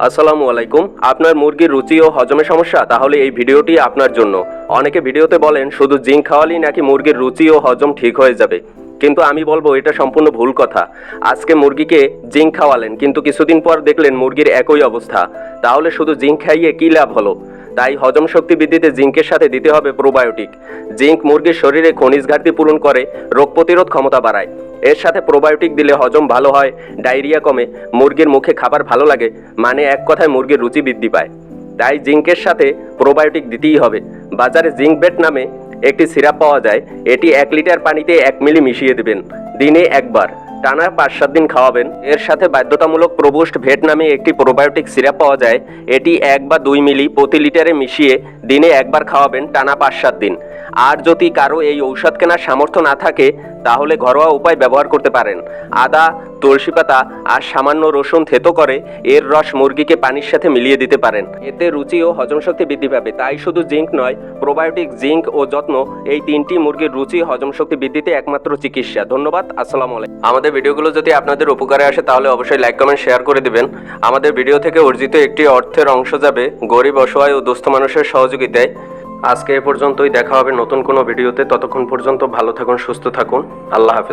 আসসালামু আলাইকুম। আপনার মুরগির রুচি ও হজমে সমস্যা? তাহলে এই ভিডিওটি আপনার জন্য। অনেকে ভিডিওতে বলেন, শুধু জিঙ্ক খাওয়ালেই নাকি মুরগির রুচি ও হজম ঠিক হয়ে যাবে। কিন্তু আমি বলব, এটা সম্পূর্ণ ভুল কথা। আজকে মুরগিকে জিঙ্ক খাওয়ালেন, কিন্তু কিছুদিন পর দেখলেন মুরগির একই অবস্থা। তাহলে শুধু জিঙ্ক খাইয়ে কী লাভ হলো? তাই হজম শক্তি বৃদ্ধিতে জিঙ্কের সাথে দিতে হবে প্রোবায়োটিক। জিঙ্ক মুরগির শরীরে খনিজ ঘাটতি পূরণ করে, রোগ প্রতিরোধ ক্ষমতা বাড়ায়। এর সাথে প্রোবায়োটিক দিলে হজম ভালো হয় ডায়রিয়া কমে, মুরগির মুখে খাবার ভালো লাগে মানে এক কথায় মুরগির রুচি বৃদ্ধি পায়। তাই জিঙ্কের সাথে প্রোবায়োটিক দিতেই হবে। বাজারে জিঙ্ক বেট নামে একটি সিরাপ পাওয়া যায়, এটি এক লিটার পানিতে এক মিলি মিশিয়ে দেবেন, দিনে একবার। টানা পাঁচ সাত দিন খাওয়াবেন। এর সাথে বাধ্যতামূলক প্রবোস্ট ভেট নামে একটি প্রোবায়োটিক সিরাপ পাওয়া যায়, এটি এক বা দুই মিলি প্রতি লিটারে মিশিয়ে দিনে একবার খাওয়াবেন টানা পাঁচ সাত দিন। আর যদি কারও এই ঔষধ কেনার সামর্থ্য না থাকে তাহলে ঘরোয়া উপায় ব্যবহার করতে পারেন। আদা, তুলসী পাতা আর সামান্য রসুন থেতো করে এর রস মুরগিকে পানির সাথে মিলিয়ে দিতে পারেন। এতে রুচি ও হজম শক্তি বৃদ্ধি পাবে। তাই শুধু জিঙ্ক নয়, প্রোবায়োটিক জিঙ্ক ও যত্ন এই তিনটি মুরগির রুচি হজম শক্তি বৃদ্ধিতে একমাত্র চিকিৎসা। ধন্যবাদ, আসসালামু আলাইকুম। আমাদের ভিডিওগুলো যদি আপনাদের উপকারে আসে তাহলে অবশ্যই লাইক, কমেন্ট, শেয়ার করে দিবেন। আমাদের ভিডিও থেকে অর্জিত একটি অর্থের অংশ যাবে গরিব, অসহায় ও দুস্থ মানুষের সহযোগিতায়। আজকে এ পর্যন্তই, দেখা হবে নতুন কোনো ভিডিওতে। ততক্ষণ পর্যন্ত ভালো থাকুন, সুস্থ থাকুন। আল্লাহ হাফেজ।